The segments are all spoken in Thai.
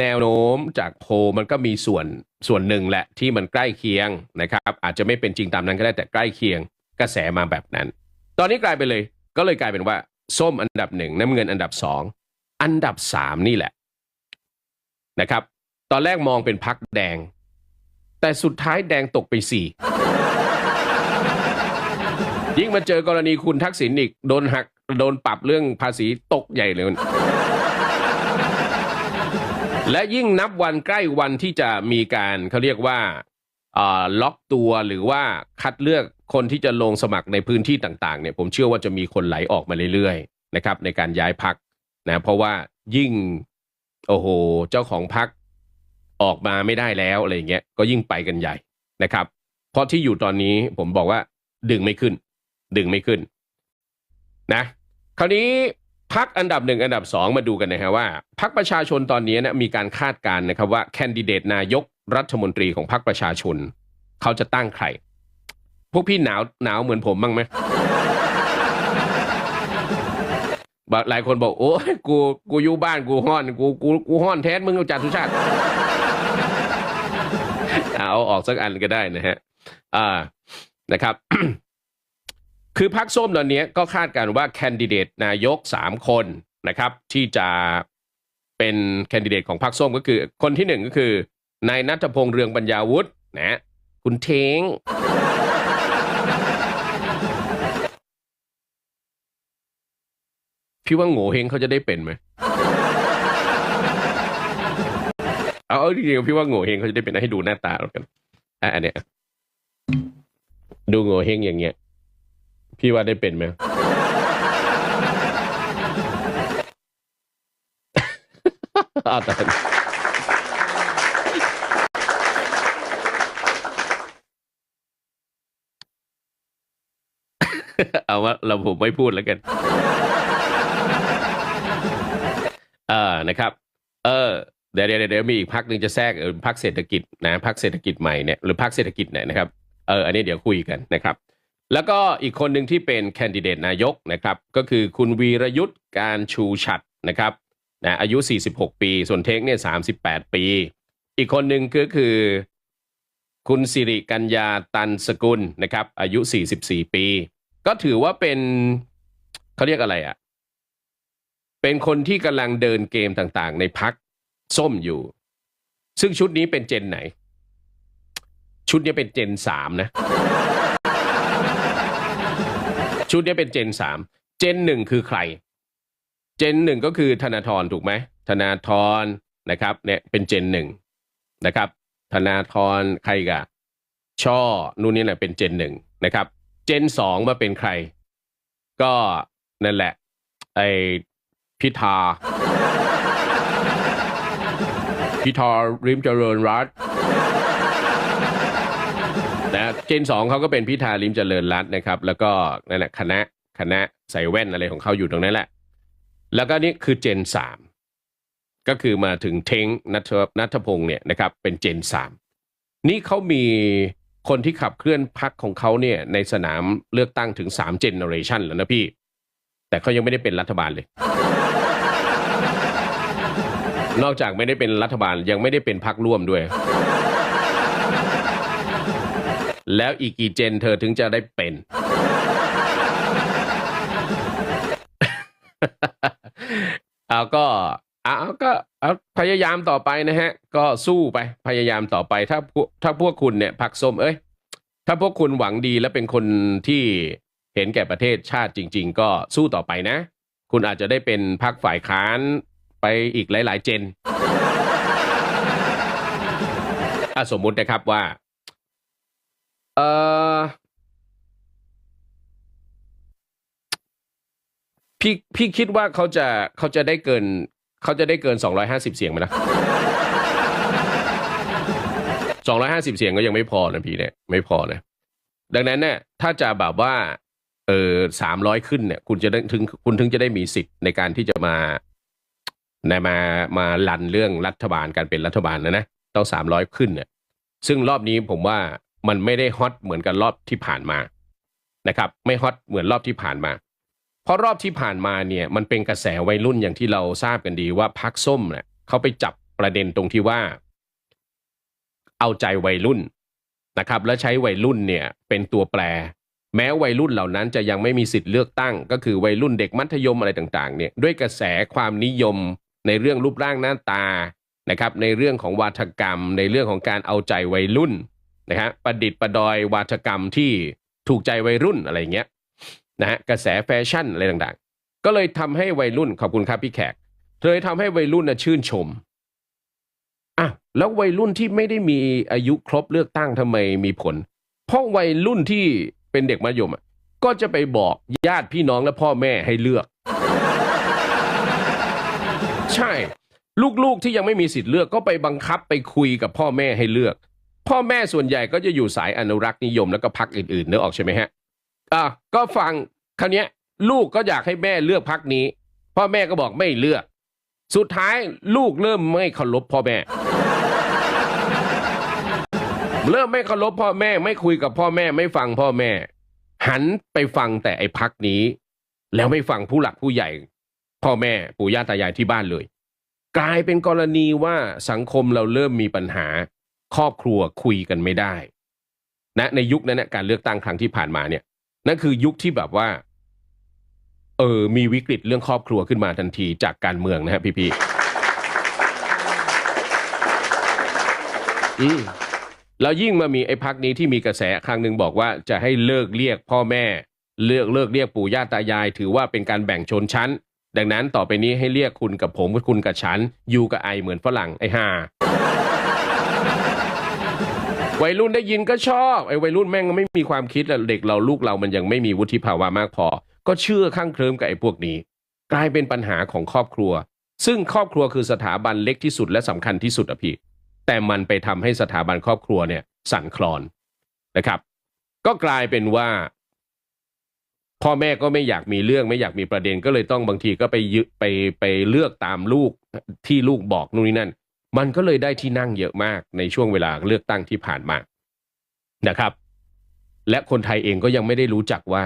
แนวโน้มจากโพมันก็มีส่วนส่วนหนึ่งแหละที่มันใกล้เคียงนะครับอาจจะไม่เป็นจริงตามนั้นก็ได้แต่ใกล้เคียงกระแสมาแบบนั้น ตอนนี้กลายไปเลยก็เลยกลายเป็นว่า ส้มอันดับหนึ่งน้ำเงินอันดับสองอันดับสามนี่แหละนะครับ ตอนแรกมองเป็นพักแดง แต่สุดท้ายแดงตกไปสี่ยิ่งมาเจอกรณีคุณทักษิณอีกโดนหักโดนปรับเรื่องภาษีตกใหญ่เลย และยิ่งนับวันใกล้วันที่จะมีการเขาเรียกว่าล็อกตัวหรือว่าคัดเลือกคนที่จะลงสมัครในพื้นที่ต่างๆเนี่ยผมเชื่อว่าจะมีคนไหลออกมาเรื่อยๆนะครับในการย้ายพักนะเพราะว่ายิ่งโอ้โหเจ้าของพักออกมาไม่ได้แล้วอะไรเงี้ยก็ยิ่งไปกันใหญ่นะครับ เพราะที่อยู่ตอนนี้ผมบอกว่าดึงไม่ขึ้น ดึงไม่ขึ้นนะคราวนี้ พักอันดับหนึ่งอันดับสองมาดูกันนะฮะว่าพักประชาชนตอนนี้นะมีการคาดการณ์นะครับว่าแคนดิเดตนายกรัฐมนตรีของพรรคประชาชน เขาจะตั้งใคร พวกพี่หนาวหนาวเหมือนผมบ้างไหมหลายคนบอกโอ้ยกูกูอยู่บ้านกูห้อนกูกูกูห้อนแทนมึงเอาจัดสุชาติเอาออกสักอันก็ได้นะฮะอ่านะครับ คือพักส้มตอนนี้ก็คาดการณ์ว่าแคนดิเดตนายกสามคนนะครับ ที่จะเป็นแคนดิเดตของพรรคส้มก็คือคนที่หนึ่งก็คือนายนัทพงษ์เรืองปัญญาวุฒินะคุณเทงพี่ว่าโง่เฮงเขาจะได้เป็นไหมเอาเอาจริงๆพี่ว่าโง่เฮงเขาจะได้เป็นให้ดูหน้าตาแล้วกันอะอันเนี้ยดูโง่เฮงอย่างเงี้ย พี่ว่าได้เป็นไหมอาวแต่เอาว่าเราผมไม่พูดแล้วกันเออนะครับ เออเดี๋ยวเดี๋ยวเดี๋ยวมีอีกพักหนึ่งจะแทรกเออพักเศรษฐกิจนะพักเศรษฐกิจใหม่เนี่ยหรือพักเศรษฐกิจเนี่ยนะครับเอออันนี้เดี๋ยวคุยกันนะครับ แล้วก็อีกคนหนึ่งที่เป็นแคนดิเดตนายกนะครับ ก็คือคุณวีรยุทธ์การชูฉัดนะครับนะอายุ 46 ปี ส่วนเทคเนี่ย 38 ปี อีกคนหนึ่งก็คือ คุณสิริกัญญาตันสกุลนะครับ อายุ 44 ปี ก็ถือว่าเป็นเขาเรียกอะไรอะ่ะ เป็นคนที่กำลังเดินเกมต่างๆ ในพักส้มอยู่ ซึ่งชุดนี้เป็นเจนไหน ชุดนี้เป็นเจนสามนะ ชุดนี้เป็นเจนสามเจนหนึ่งคือใคร เจนหนึ่งก็คือธนาธรถูกไหมธนาธรนะครับเนี่ยเป็นเจนหนึ่งนะครับธนาธรใครกะช่อนู่นนี่แหละเป็นเจนหนึ่งนะครับ เจนสองมาเป็นใคร ก็นั่นแหละ ไอพิธาพิธาริมเจริญรัตน์ นะเจนสองเขาก็เป็นพิธาริมเจริญรัตน์นะครับ แล้วก็นั่นแหละคณะคณะใส่แว่นอะไรของเขาอยู่ตรงนั้นแหละ แล้วก็นี่คือเจนสามก็คือมาถึงเทงนัทนัทพงศ์เนี่ยนะครับเป็นเจนสามนี่เขามีคนที่ขับเคลื่อนพักของเขาเนี่ยในสนามเลือกตั้งถึงสามเจเนอเรชันแล้วนะพี่ แต่เขายังไม่ได้เป็นรัฐบาลเลย นอกจากไม่ได้เป็นรัฐบาลยังไม่ได้เป็นพักร่วมด้วย แล้วอีกกี่เจนเธอถึงจะได้เป็น เอาก็เอาก็เอาพยายามต่อไปนะฮะ ก็สู้ไปพยายามต่อไปถ้าพวกถ้าพวกคุณเนี่ยผักส้มเอ้ย ถ้าพวกคุณหวังดีและเป็นคนที่เห็นแก่ประเทศชาติจริง ๆ ก็สู้ต่อไปนะ คุณอาจจะได้เป็นพักฝ่ายค้านไปอีกหลาย ๆ เจนอสมมุตินะครับว่า เออพี่พี่คิดว่าเขาจะเขาจะได้เกิน เขาจะได้เกิน 250 เสียงไหมนะ250 เสียงก็ยังไม่พอนะพี่เนี่ยไม่พอนะดังนั้นเนี่ยถ้าจะแบบว่าเออสามร้อยขึ้นเนี่ย คุณจะได้ถึงคุณถึงจะได้มีสิทธิ์ในการที่จะมาในมามาลันเรื่องรัฐบาลการเป็นรัฐบาลนะนะต้องสามร้อยขึ้นเนี่ยซึ่งรอบนี้ผมว่า มันไม่ได้ฮอตเหมือนกับรอบที่ผ่านมานะครับไม่ฮอตเหมือนรอบที่ผ่านมา เพราะรอบที่ผ่านมาเนี่ยมันเป็นกระแสวัยรุ่นอย่างที่เราทราบกันดีว่าพักส้มเนี่ยเขาไปจับประเด็นตรงที่ว่า เอาใจวัยรุ่นนะครับและใช้วัยรุ่นเนี่ยเป็นตัวแปร แม้วัยรุ่นเหล่านั้นจะยังไม่มีสิทธิ์เลือกตั้ง ก็คือวัยรุ่นเด็กมัธยมอะไรต่างๆเนี่ยด้วยกระแสความนิยมในเรื่องรูปร่างหน้าตานะครับในเรื่องของวาทกรรม ในเรื่องของการเอาใจวัยรุ่น นะฮะประดิษฐ์ประดอยวาทกรรมที่ถูกใจวัยรุ่นอะไรเงี้ยนะฮะกระแสแฟชั่นอะไรต่างๆ ก็เลยทำให้วัยรุ่นขอบคุณครับพี่แขกเลยทำให้วัยรุ่นนะชื่นชมอะแล้ววัยรุ่นที่ไม่ได้มีอายุครบเลือกตั้งทำไมมีผล เพราะวัยรุ่นที่เป็นเด็กมัธยมอะก็จะไปบอกญาติพี่น้องและพ่อแม่ให้เลือก ใช่ ลูกๆที่ยังไม่มีสิทธิ์เลือกก็ไปบังคับไปคุยกับพ่อแม่ให้เลือก พ่อแม่ส่วนใหญ่ก็จะอยู่สายอนุรักษ์นิยมแล้วก็พักอื่นๆเนื้อออกใช่ไหมฮะอะก็ฟังคราวเนี้ยลูกก็อยากให้แม่เลือกพักนี้ พ่อแม่ก็บอกไม่เลือก สุดท้ายลูกเริ่มไม่เคารพพ่อแม่ เริ่มไม่เคารพพ่อแม่ ไม่คุยกับพ่อแม่ ไม่ฟังพ่อแม่ หันไปฟังแต่ไอ้พักนี้ แล้วไม่ฟังผู้หลักผู้ใหญ่ พ่อแม่ปู่ย่าตายายที่บ้านเลย กลายเป็นกรณีว่าสังคมเราเริ่มมีปัญหา ครอบครัวคุยกันไม่ได้นะในยุคนั้นนะการเลือกตั้งครั้งที่ผ่านมาเนี่ยนั่นคือยุคที่แบบว่า เออมีวิกฤตเรื่องครอบครัวขึ้นมาทันทีจากการเมืองนะฮะพี่พี่อืมแล้วยิ่งมามีไอ้พักนี้ที่มีกระแสครั้งหนึ่งบอกว่าจะให้เลิกเรียกพ่อแม่ เลิกเลิกเรียกปู่ย่าตายาย ถือว่าเป็นการแบ่งชนชั้น ดังนั้นต่อไปนี้ให้เรียกคุณกับผมคุณกับฉันยูกับไอเหมือนฝรั่งไอห่า วัยรุ่นได้ยินก็ชอบไอ้วัยรุ่นแม่งไม่มีความคิดแล้วเด็กเราลูกเรามันยังไม่มีวุฒิภาวะมากพอ ก็เชื่อข้างเคลิ้มกับไอ้พวกนี้ กลายเป็นปัญหาของครอบครัว ซึ่งครอบครัวคือสถาบันเล็กที่สุดและสำคัญที่สุดอะพี่แต่มันไปทำให้สถาบันครอบครัวเนี่ย สั่นคลอนนะครับ ก็กลายเป็นว่า พ่อแม่ก็ไม่อยากมีเรื่องไม่อยากมีประเด็นก็เลยต้องบางทีก็ไปยึไปไปเลือกตามลูกที่ลูกบอกนู่นนี่นั่น มันก็เลยได้ที่นั่งเยอะมากในช่วงเวลาเลือกตั้งที่ผ่านมานะครับ และคนไทยเองก็ยังไม่ได้รู้จักว่า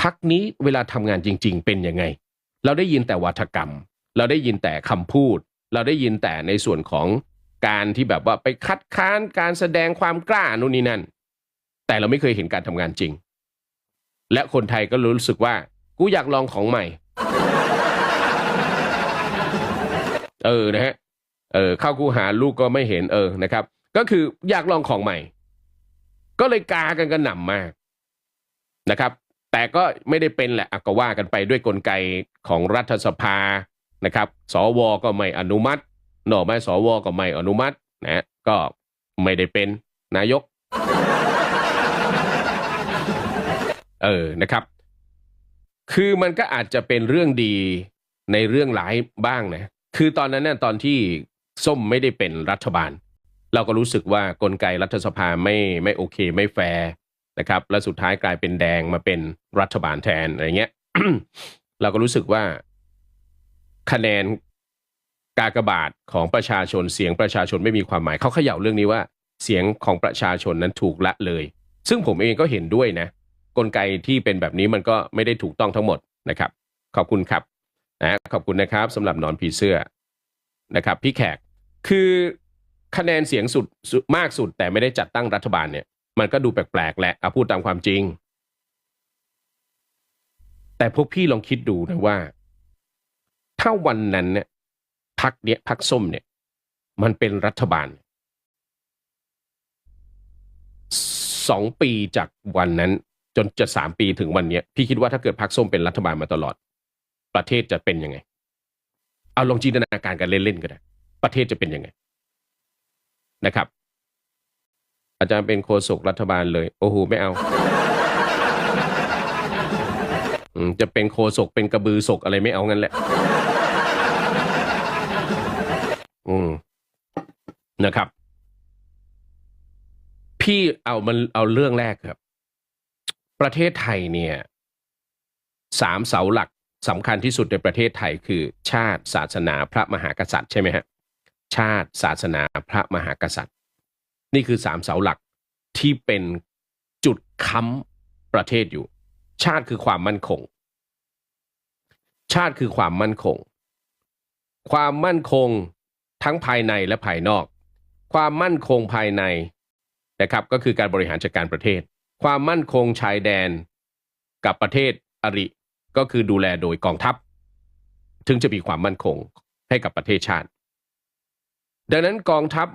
พักนี้เวลาทำงานจริง ๆ เป็นยังไง เราได้ยินแต่วัฒกรรม เราได้ยินแต่คำพูด เราได้ยินแต่ในส่วนของการที่แบบว่าไปคัดค้านการแสดงความกล้านู่นนี่นั่น แต่เราไม่เคยเห็นการทำงานจริง และคนไทยก็รู้สึกว่า กูอยากลองของใหม่ เออนะฮะ เออเข้าคูหาลูกก็ไม่เห็นเออนะครับ ก็คืออยากลองของใหม่ ก็เลยกากันกระหน่ำมากนะครับ แต่ก็ไม่ได้เป็นแหละอะก็ว่ากันไปด้วยกลไกของรัฐสภานะครับ สวก็ไม่อนุมัติ หน่อไม่สวก็ไม่อนุมัตินะก็ไม่ได้เป็นนายก เออนะครับ คือมันก็อาจจะเป็นเรื่องดีในเรื่องร้ายบ้างนะคือตอนนั้นเนี่ยตอนที่ ส้มไม่ได้เป็นรัฐบาล เราก็รู้สึกว่ากลไกรัฐสภาไม่ไม่โอเคไม่แฟร์นะครับ และสุดท้ายกลายเป็นแดงมาเป็นรัฐบาลแทนอะไรเงี้ยเราก็รู้สึกว่า คะแนนกากบาทของประชาชนเสียงประชาชนไม่มีความหมายเขาเขย่าเรื่องนี้ว่า เสียงของประชาชนนั้นถูกละเลย ซึ่งผมเองก็เห็นด้วยนะ กลไกที่เป็นแบบนี้มันก็ไม่ได้ถูกต้องทั้งหมดนะครับ ขอบคุณครับนะขอบคุณนะครับสำหรับนอนผีเสื้อนะครับ พี่แขก คือคะแนนเสียงสุดมากสุด แต่ไม่ได้จัดตั้งรัฐบาลเนี่ย มันก็ดูแปลกๆแหละเอาพูดตามความจริง แต่พวกพี่ลองคิดดูนะว่า ถ้าวันนั้นเนี่ยพักเนี้ยพักส้มเนี่ย มันเป็นรัฐบาลสองปีจากวันนั้น จนจะสามปีถึงวันเนี้ยพี่คิดว่าถ้าเกิดพักส้มเป็นรัฐบาลมาตลอด ประเทศจะเป็นยังไง เอาลองจินตนาการกันเล่นๆก็ได้ ประเทศจะเป็นยังไงนะครับ อาจารย์เป็นโฆษกรัฐบาลเลย โอ้โหไม่เอาจะเป็นโฆษกเป็นกระบือศกอะไรไม่เอางั้นแหละ อืมนะครับ พี่เอามันเอาเรื่องแรกครับ ประเทศไทยเนี่ยสามเสาหลักสำคัญที่สุดในประเทศไทยคือ ชาติศาสนาพระมหากษัตริย์ใช่ไหมฮะ ชาติ ศาสนาพระมหากษัตริย์ นี่คือสามเสาหลักที่เป็นจุดค้ำประเทศอยู่ ชาติคือความมั่นคง ชาติคือความมั่นคง ความมั่นคงทั้งภายในและภายนอก ความมั่นคงภายในนะครับก็คือการบริหารจัดการประเทศ ความมั่นคงชายแดนกับประเทศอริก็คือดูแลโดยกองทัพ ถึงจะมีความมั่นคงให้กับประเทศชาติ ดังนั้นกองทัพ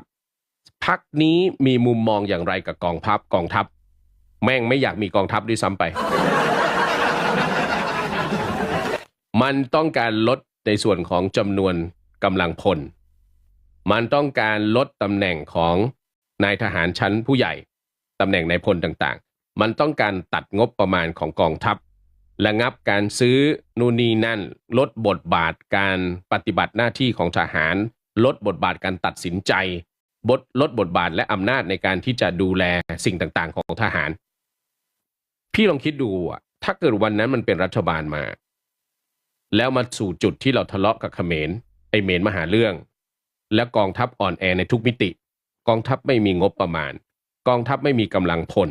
พักนี้มีมุมมองอย่างไรกับกองทัพกองทัพ แม่งไม่อยากมีกองทัพด้วยซ้ำไป มันต้องการลดในส่วนของจำนวนกำลังพล มันต้องการลดตำแหน่งของนายทหารชั้นผู้ใหญ่ตำแหน่งนายพลต่างๆ มันต้องการตัดงบประมาณของกองทัพระงับการซื้อนู่นนี่นั่น ลดบทบาทการปฏิบัติหน้าที่ของทหาร ลดบทบาทการตัดสินใจบทลดบทบาทและอำนาจในการที่จะดูแลสิ่งต่างๆ ของทหาร พี่ลองคิดดูอะถ้าเกิดวันนั้นมันเป็นรัฐบาลมา แล้วมาสู่จุดที่เราทะเลาะกับเขมรไอเมรมาหาเรื่อง และกองทัพอ่อนแอในทุกมิติ กองทัพไม่มีงบประมาณ กองทัพไม่มีกำลังพล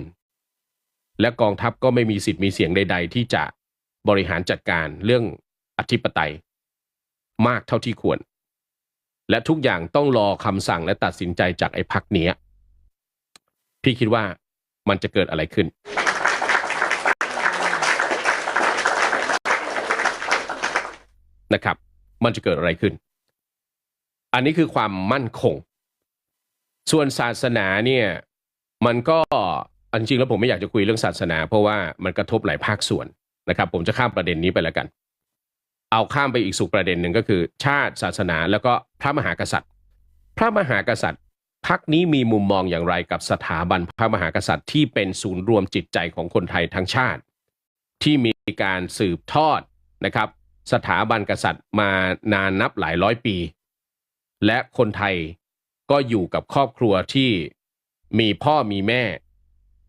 และกองทัพก็ไม่มีสิทธิ์มีเสียงใด ๆ ที่จะบริหารจัดการเรื่องอธิปไตย มากเท่าที่ควร และทุกอย่างต้องรอคำสั่งและตัดสินใจจากไอ้พักเนี้ยพี่คิดว่ามันจะเกิดอะไรขึ้น นะครับ มันจะเกิดอะไรขึ้น อันนี้คือความมั่นคง ส่วนศาสนาเนี่ย มันก็อันจริงแล้วผมไม่อยากจะคุยเรื่องศาสนา เพราะว่ามันกระทบหลายภาคส่วนนะครับ ผมจะข้ามประเด็นนี้ไปแล้วกัน เอาข้ามไปอีกสู่ประเด็นหนึ่งก็คือ ชาติศาสนาแล้วก็พระมหากษัตริย์ พระมหากษัตริย์พักนี้มีมุมมองอย่างไรกับสถาบันพระมหากษัตริย์ที่เป็นศูนย์รวมจิตใจของคนไทยทั้งชาติ ที่มีการสืบทอดนะครับ สถาบันกษัตริย์มานานนับหลายร้อยปี และคนไทยก็อยู่กับครอบครัวที่มีพ่อมีแม่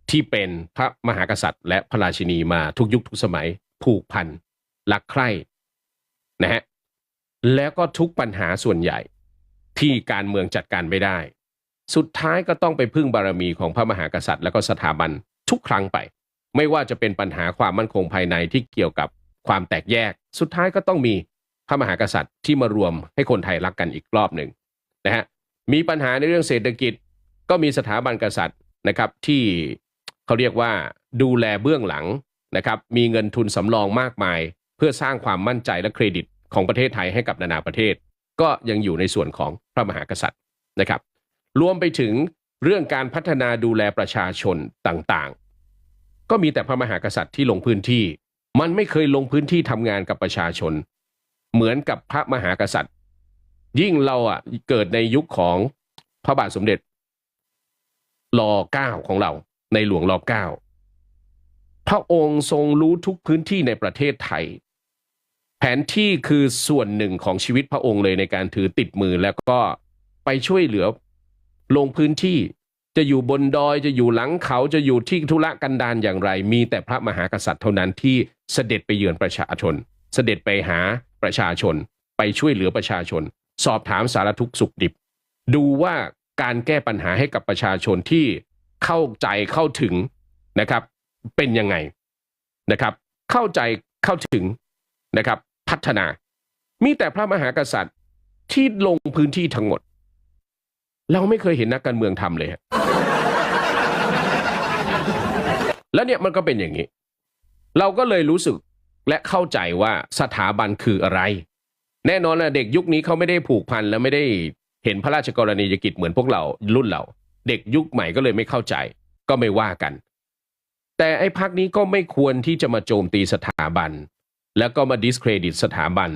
ที่เป็นพระมหากษัตริย์ และพระราชินีมาทุกยุคทุกสมัยผูกพันรักใคร่ นะฮะแล้วก็ทุกปัญหาส่วนใหญ่ที่การเมืองจัดการไม่ได้ สุดท้ายก็ต้องไปพึ่งบารมีของพระมหากษัตริย์ และก็สถาบันทุกครั้งไป ไม่ว่าจะเป็นปัญหาความมั่นคงภายในที่เกี่ยวกับความแตกแยก สุดท้ายก็ต้องมีพระมหากษัตริย์ที่มารวมให้คนไทยรักกันอีกรอบหนึ่งนะฮะมีปัญหาในเรื่องเศรษฐกิจ ก็มีสถาบันกษัตริย์นะครับที่เขาเรียกว่าดูแลเบื้องหลังนะครับมีเงินทุนสำรองมากมาย เพื่อสร้างความมั่นใจและเครดิตของประเทศไทยให้กับนานาประเทศ ก็ยังอยู่ในส่วนของพระมหากษัตริย์นะครับ รวมไปถึงเรื่องการพัฒนาดูแลประชาชนต่างๆ ก็มีแต่พระมหากษัตริย์ที่ลงพื้นที่ มันไม่เคยลงพื้นที่ทำงานกับประชาชน เหมือนกับพระมหากษัตริย์ ยิ่งเราอะเกิดในยุคของพระบาทสมเด็จรอเก้าของเราในหลวงรอเก้าพระองค์ทรงรู้ทุกพื้นที่ในประเทศไทย แผนที่คือส่วนหนึ่งของชีวิตพระองค์เลยในการถือติดมือแล้วก็ไปช่วยเหลือลงพื้นที่จะอยู่บนดอยจะอยู่หลังเขาจะอยู่ที่ธุระกันดารอย่างไร มีแต่พระมหากษัตริย์เท่านั้นที่เสด็จไปเยือนประชาชน เสด็จไปหาประชาชน ไปช่วยเหลือประชาชน สอบถามสารทุกข์สุขดิบ ดูว่าการแก้ปัญหาให้กับประชาชนที่เข้าใจเข้าถึงนะครับ เป็นยังไงนะครับ เข้าใจเข้าถึงนะครับ พัฒนา มีแต่พระมหากษัตริย์ที่ลงพื้นที่ทั้งหมด เราไม่เคยเห็นนักการเมืองทำเลยฮะแล้วเนี่ยมันก็เป็นอย่างนี้ เราก็เลยรู้สึกและเข้าใจว่าสถาบันคืออะไร แน่นอนนะเด็กยุคนี้เขาไม่ได้ผูกพันและไม่ได้เห็นพระราชกรณียกิจเหมือนพวกเรารุ่นเรา เด็กยุคใหม่ก็เลยไม่เข้าใจ ก็ไม่ว่ากัน แต่ไอ้พักนี้ก็ไม่ควรที่จะมาโจมตีสถาบัน แล้วก็มาดิสเครดิตสถาบัน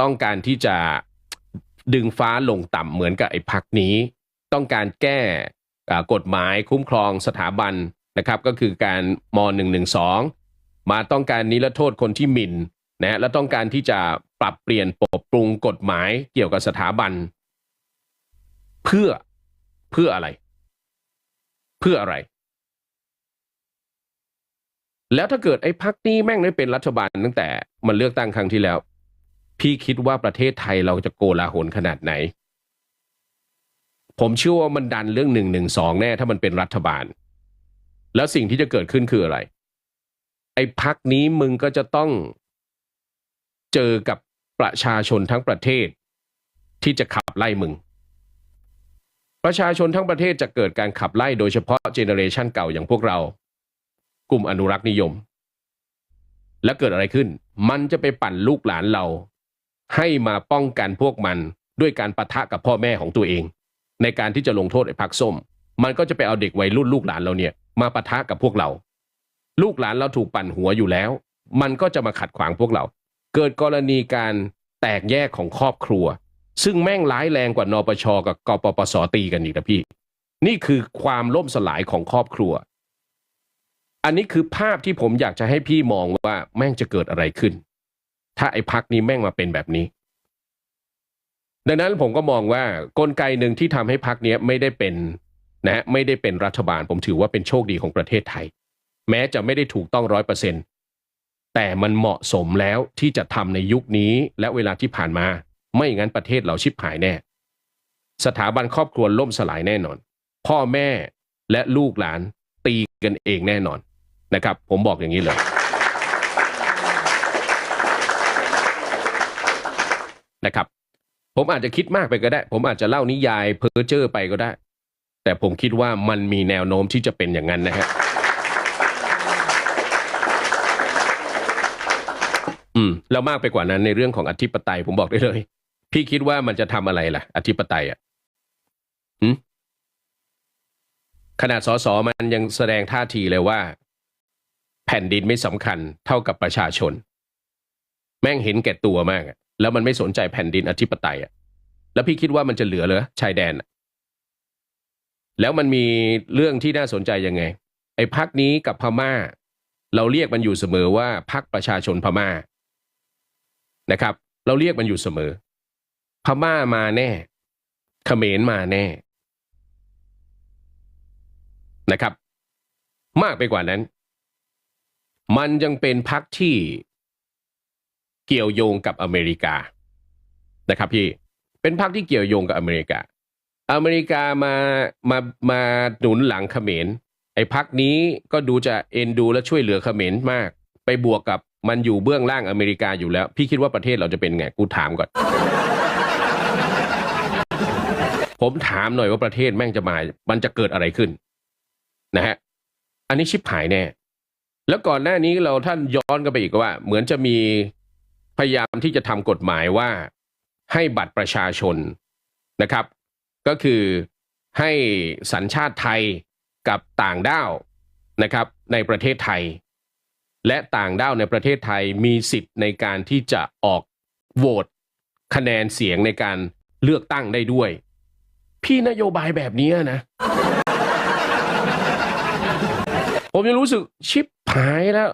ต้องการที่จะดึงฟ้าลงต่ำเหมือนกับไอ้พักนี้ ต้องการแก้กฎหมายคุ้มครองสถาบันนะครับก็คือการม .112 มาต้องการนิรโทษคนที่หมิ่นนะและต้องการที่จะปรับเปลี่ยนปรับปรุงกฎหมายเกี่ยวกับสถาบัน เพื่อเพื่ออะไร เพื่ออะไร แล้วถ้าเกิดไอ้พักนี้แม่งได้เป็นรัฐบาลตั้งแต่มันเลือกตั้งครั้งที่แล้ว พี่คิดว่าประเทศไทยเราจะโกลาหลขนาดไหน ผมเชื่อว่ามันดันเรื่องหนึ่งหนึ่งสองแน่ถ้ามันเป็นรัฐบาล แล้วสิ่งที่จะเกิดขึ้นคืออะไร ไอ้พักนี้มึงก็จะต้องเจอกับประชาชนทั้งประเทศ ที่จะขับไล่มึง ประชาชนทั้งประเทศจะเกิดการขับไล่โดยเฉพาะเจเนอเรชันเก่าอย่างพวกเรา กลุ่มอนุรักษ์นิยม และเกิดอะไรขึ้น มันจะไปปั่นลูกหลานเรา ให้มาป้องกันพวกมันด้วยการปะทะกับพ่อแม่ของตัวเอง ในการที่จะลงโทษไอ้พักส้ม มันก็จะไปเอาเด็กวัยรุ่นลูกหลานเราเนี่ย มาปะทะกับพวกเรา ลูกหลานเราถูกปั่นหัวอยู่แล้ว มันก็จะมาขัดขวางพวกเรา เกิดกรณีการแตกแยกของครอบครัว ซึ่งแม่งร้ายแรงกว่านปชกับกปปสตีกันอีกนะพี่ นี่คือความล่มสลายของครอบครัว อันนี้คือภาพที่ผมอยากจะให้พี่มองว่าแม่งจะเกิดอะไรขึ้น ถ้าไอ้พักนี้แม่งมาเป็นแบบนี้ ดังนั้นผมก็มองว่ากลไกหนึ่งที่ทำให้พักนี้ไม่ได้เป็นนะไม่ได้เป็นรัฐบาล ผมถือว่าเป็นโชคดีของประเทศไทย แม้จะไม่ได้ถูกต้องร้อยเปอร์เซ็นต์แต่มันเหมาะสมแล้วที่จะทำในยุคนี้และเวลาที่ผ่านมา ไม่งั้นประเทศเราชิบหายแน่ สถาบันครอบครัวล่มสลายแน่นอน พ่อแม่และลูกหลานตีกันเองแน่นอน นะครับ ผมบอกอย่างนี้เลยนะครับ ผมอาจจะคิดมากไปก็ได้ ผมอาจจะเล่านิยายเพ้อเจ้อไปก็ได้ แต่ผมคิดว่ามันมีแนวโน้มที่จะเป็นอย่างนั้นนะฮะอืมแล้วมากไปกว่านั้นในเรื่องของอธิปไตยผมบอกได้เลย พี่คิดว่ามันจะทำอะไรล่ะ อธิปไตยอะหืมขนาดสสมันยังแสดงท่าทีเลยว่า แผ่นดินไม่สำคัญเท่ากับประชาชน แม่งเห็นแก่ตัวมาก แล้วมันไม่สนใจแผ่นดินอธิปไตยอะแล้วพี่คิดว่ามันจะเหลือเหรอชายแดน แล้วมันมีเรื่องที่น่าสนใจยังไง ไอ้พักนี้กับพม่า เราเรียกมันอยู่เสมอว่าพักประชาชนพม่านะครับ เราเรียกมันอยู่เสมอ พม่ามาแน่เขมรมาแน่นะครับ มากไปกว่านั้น มันยังเป็นพักที่เกี่ยวโยงกับอเมริกานะครับพี่เป็นพักที่เกี่ยวโยงกับอเมริกา อเมริกามามามาหนุนหลังเขมรไอ้พักนี้ก็ดูจะเอ็นดูและช่วยเหลือเขมรมาก ไปบวกกับมันอยู่เบื้องล่างอเมริกาอยู่แล้ว พี่คิดว่าประเทศเราจะเป็นไงกูถามก่อน ผมถามหน่อยว่าประเทศแม่งจะมา มันจะเกิดอะไรขึ้น นะฮะ อันนี้ชิบหายแน่ แล้วก่อนหน้านี้เราท่านย้อนกันไปอีกว่า เหมือนจะมีพยายามที่จะทำกฎหมายว่าให้บัตรประชาชนนะครับ ก็คือให้สัญชาติไทยกับต่างด้าวนะครับ ในประเทศไทย และต่างด้าวในประเทศไทยมีสิทธิ์ในการที่จะออกโหวตคะแนนเสียงในการเลือกตั้งได้ด้วย พี่นโยบายแบบนี้นะ ผมยังรู้สึกชิบหายแล้ว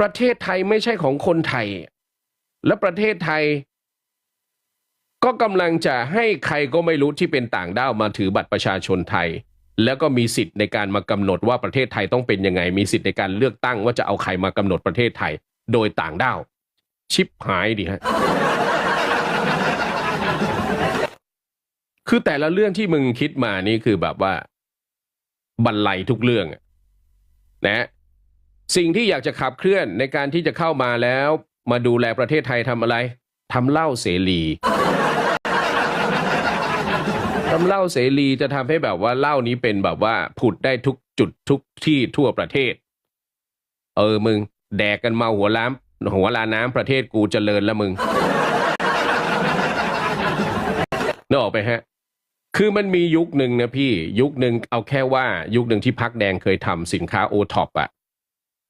ประเทศไทยไม่ใช่ของคนไทย และประเทศไทย ก็กำลังจะให้ใครก็ไม่รู้ที่เป็นต่างด้าวมาถือบัตรประชาชนไทย แล้วก็มีสิทธิ์ในการมากำหนดว่าประเทศไทยต้องเป็นยังไง มีสิทธิ์ในการเลือกตั้งว่าจะเอาใครมากำหนดประเทศไทย โดยต่างด้าว ชิบหายดิฮะคือแต่ละเรื่องที่มึงคิดมานี่คือแบบว่า บรรลัยทุกเรื่องนะสิ่งที่อยากจะขับเคลื่อนในการที่จะเข้ามาแล้ว มาดูแลประเทศไทยทำอะไรทำเหล้าเสรีทำเหล้าเสรีจะทำให้แบบว่าเหล้านี้เป็นแบบว่าผุดได้ทุกจุดทุกที่ทั่วประเทศ เออมึง แดกกันเมาหัวล้ำหัวลาน้ำประเทศกูเจริญแล้วมึงนึกออกไปฮะ คือมันมียุคหนึ่งนะพี่ยุคหนึ่งเอาแค่ว่ายุคหนึ่งที่พักแดงเคยทำสินค้าโอท็อปอะ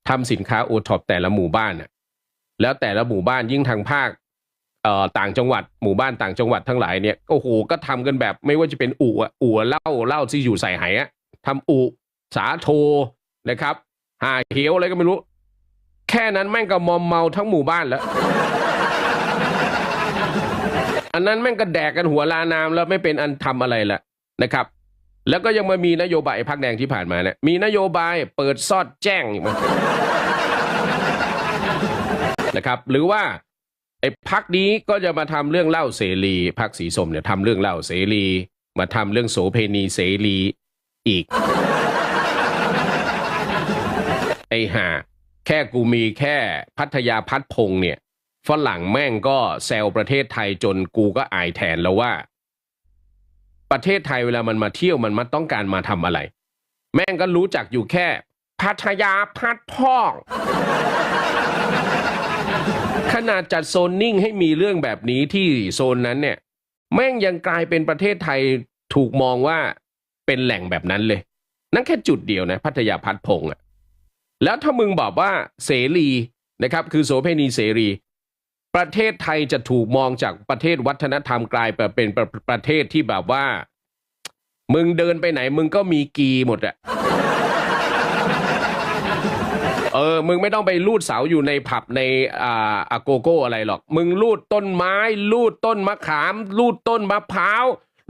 ทำสินค้าโอท็อปแต่ละหมู่บ้านอะแล้วแต่ละหมู่บ้านยิ่งทางภาคเอ่อต่างจังหวัดหมู่บ้านต่างจังหวัดทั้งหลายเนี่ยโอ้โหก็ทำกันแบบไม่ว่าจะเป็นอู่อู่เล้าเล้าที่อยู่ใส่ไหอะทำอู่สาโทนะครับหาเขียวอะไรก็ไม่รู้ แค่นั้นแม่งก็มอมเมาทั้งหมู่บ้านแล้ว อันนั้นแม่งก็แดกกันหัวลานามแล้วไม่เป็นอันทำอะไรละนะครับ แล้วก็ยังมามีนโยบายพักแดงที่ผ่านมาเนี่ยมีนโยบายเปิดซอดแจ้งนะครับ หรือว่าไอ้พักนี้ก็จะมาทำเรื่องเล่าเสรีพักสีส้มเนี่ยทำเรื่องเล่าเสรี มาทำเรื่องโสเพณีเสรีอีก ไอ้ห่าแค่กูมีแค่พัทยาพัดพงเนี่ย ฝรั่งแม่งก็แซวประเทศไทยจนกูก็อายแทนแล้วว่า ประเทศไทยเวลามันมาเที่ยวมันมันต้องการมาทำอะไร แม่งก็รู้จักอยู่แค่ พัทยาพัดพ่อกขนาดจัดโซนนิ่งให้มีเรื่องแบบนี้ที่โซนนั้นเนี่ย แม่งยังกลายเป็นประเทศไทยถูกมองว่าเป็นแหล่งแบบนั้นเลย นั่นแค่จุดเดียวนะ พัทยาพัดพงอะแล้วถ้ามึงบอกว่าเสรีนะครับ คือโสเภณีเสรี ประเทศไทยจะถูกมองจากประเทศวัฒนธรรมกลายไปเป็นประประเทศที่แบบว่า มึงเดินไปไหน มึงก็มีกีหมดอะเออ มึงไม่ต้องไปลูดเสาอยู่ในผับในอ่าอโกโก้อะไรหรอก มึงลูดต้นไม้ ลูดต้นมะขาม ลูดต้นมะพร้าว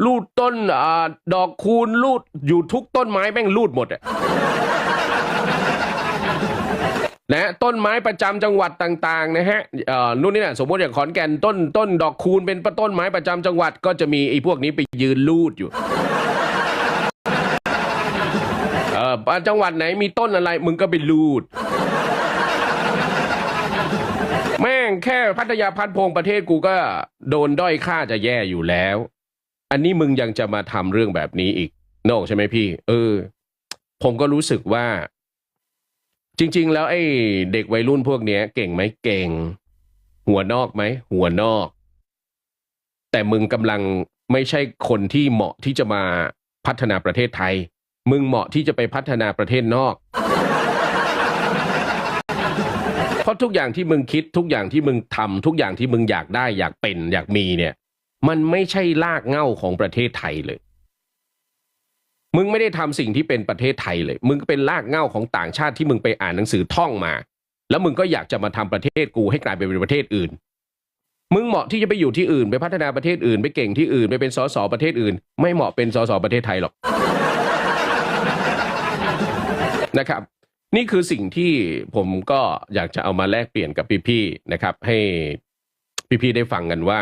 ลูดต้นอาดอกคูณลูดอยู่ทุกต้นไม้แม่งลูดหมดอะ นะต้นไม้ประจำจังหวัดต่างๆนะฮะนู่นนี่นะสมมติอย่างขอนแก่นต้นต้นดอกคูณเป็นต้นไม้ประจำจังหวัดก็จะมีไอ้พวกนี้ไปยืนลูดอยู่เออจังหวัดไหนมีต้นอะไร มึงก็ไปลูด แม่งแค่พัทยาพัดพงประเทศกูก็โดนด้อยค่าจะแย่อยู่แล้ว อันนี้มึงยังจะมาทำเรื่องแบบนี้อีกโน่ใช่ไหมพี่ เออ ผมก็รู้สึกว่า จริง ๆ แล้วไอ้เด็กวัยรุ่นพวกเนี้ย เก่งไหมเก่ง หัวนอกไหมหัวนอก แต่มึงกำลังไม่ใช่คนที่เหมาะที่จะมาพัฒนาประเทศไทย มึงเหมาะที่จะไปพัฒนาประเทศนอก เพราะทุกอย่างที่มึงคิดทุกอย่างที่มึงทำทุกอย่างที่มึงอยากได้อยากเป็นอยากมีเนี่ย มันไม่ใช่ลากเหง้าของประเทศไทยเลย มึงไม่ได้ทำสิ่งที่เป็นประเทศไทยเลย มึงเป็นลากเหง้าของต่างชาติที่มึงไปอ่านหนังสือท่องมา แล้วมึงก็อยากจะมาทำประเทศกูให้กลายเป็นประเทศอื่น มึงเหมาะที่จะไปอยู่ที่อื่น ไปพัฒนาประเทศอื่น ไปเก่งที่อื่นไปเป็นสสประเทศอื่น ไม่เหมาะเป็นสสประเทศไทยหรอกนะครับ นี่คือสิ่งที่ผมก็อยากจะเอามาแลกเปลี่ยนกับพี่ๆนะครับ ให้พี่ๆได้ฟังกันว่า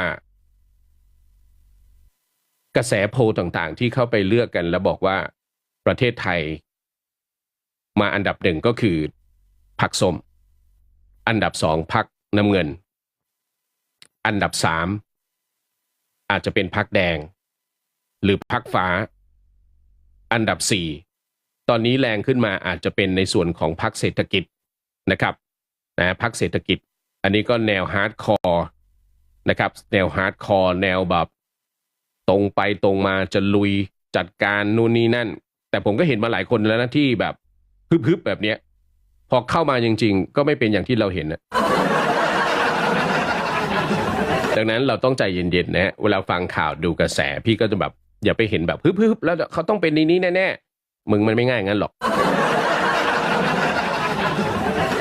กระแสโพลต่างๆ ที่เข้าไปเลือกกัน แล้วบอกว่าประเทศไทย มาอันดับหนึ่งก็คือพักส้ม อันดับสองพักน้ำเงิน อันดับสามอาจจะเป็นพักแดง หรือพักฟ้า อันดับสี่ตอนนี้แรงขึ้นมาอาจจะเป็นในส่วนของพักเศรษฐกิจนะครับนะพักเศรษฐกิจ อันนี้ก็แนวฮาร์ดคอร์นะครับ แนวฮาร์ดคอร์แนวแบบ ตรงไปตรงมาจะลุยจัดการนู่นนี่นั่น แต่ผมก็เห็นมาหลายคนแล้วนะที่แบบฮึบๆแบบเนี้ย พอเข้ามาจริง ๆ ก็ไม่เป็นอย่างที่เราเห็นนะดังนั้นเราต้องใจเย็นๆนะฮะเวลาฟังข่าวดูกระแสพี่ก็จะแบบ อย่าไปเห็นแบบฮึบๆแล้วเขาต้องเป็นในนี้แน่ๆมึงมันไม่ง่ายงั้นหรอก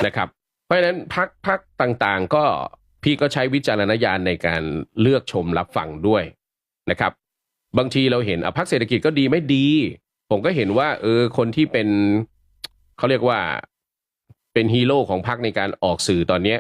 นะครับ เพราะฉะนั้นพักพักต่างๆ ก็พี่ก็ใช้วิจารณญาณในการเลือกชมรับฟังด้วยนะครับ บางทีเราเห็นอะพักเศรษฐกิจก็ดีไม่ดี ผมก็เห็นว่า เออ คนที่เป็นเขาเรียกว่าเป็นฮีโร่ของพักในการออกสื่อตอนเนี้ย